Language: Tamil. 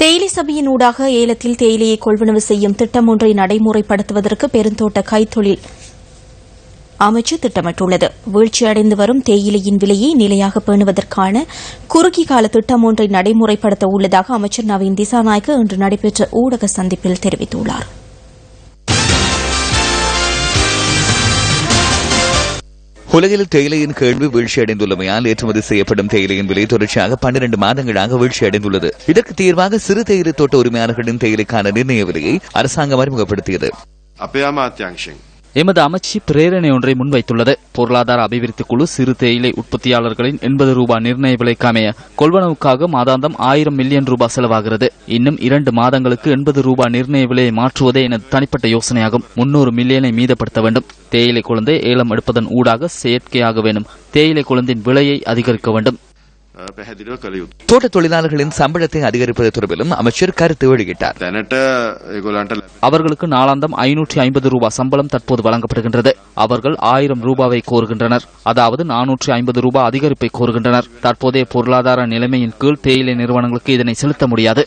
தேயிலை சபையின் ஊடாக ஏலத்தில் தேயிலையை கொள்வனவு செய்யும் திட்டம் ஒன்றை நடைமுறைப்படுத்துவதற்கு பெருந்தோட்ட கைத்தொழில் அமைச்சு திட்டமிட்டுள்ளது. வீழ்ச்சியடைந்து வரும் தேயிலையின் விலையை நிலையாக பேணுவதற்கான குறுகிய கால திட்டம் ஒன்றை நடைமுறைப்படுத்த உள்ளதாக அமைச்சர் நவீன் திசாநாயக்க இன்று நடைபெற்ற ஊடக சந்திப்பில் தெரிவித்துள்ளார். உலகில் தேயிலையின் கேள்வி வீழ்ச்சியடைந்துள்ளமையால் ஏற்றுமதி செய்யப்படும் தேயிலையின் விலை தொடர்ச்சியாக பன்னிரண்டு மாதங்களாக வீழ்ச்சியடைந்துள்ளது. இதற்கு தீர்வாக சிறு தேயிலை தோட்ட உரிமையாளர்களின் தேயிலைக்கான நிர்ணய விலையை அரசாங்கம் அறிமுகப்படுத்தியது. எமது அமைச்சு பிரேரணை ஒன்றை முன்வைத்துள்ளது. பொருளாதார அபிவிருத்தி குழு சிறு தேயிலை உற்பத்தியாளர்களின் எண்பது ரூபாய் நிர்ணய விலைக்கு அமைய கொள்வனவுக்காக மாதாந்தம் ஆயிரம் மில்லியன் ரூபாய் செலவாகிறது. இன்னும் இரண்டு மாதங்களுக்கு எண்பது ரூபாய் நிர்ணய விலையை மாற்றுவதே எனது தனிப்பட்ட யோசனையாகும். முன்னூறு மில்லியனை மீதப்படுத்த வேண்டும். தேயிலை குழந்தை ஏலம் எடுப்பதன் ஊடாக செயற்கையாக வேண்டும் தேயிலை குழந்தின் விலையை அதிகரிக்க வேண்டும். தோட்ட தொழிலாளர்களின் சம்பளத்தை அதிகரிப்பது தொடர்பிலும் அமைச்சர் கருத்து வெளியிட்டார் அவர்களுக்கு நாளாந்தம் ஐநூற்றி ஐம்பது ரூபாய் சம்பளம் தற்போது வழங்கப்படுகின்றது அவர்கள் ஆயிரம் ரூபாவை கோருகின்றனர் அதாவது நானூற்றி ஐம்பது ரூபாய் அதிகரிப்பை கோருகின்றனர் தற்போதைய பொருளாதார நிலைமையின் கீழ் தேயிலை நிறுவனங்களுக்கு இதனை செலுத்த முடியாது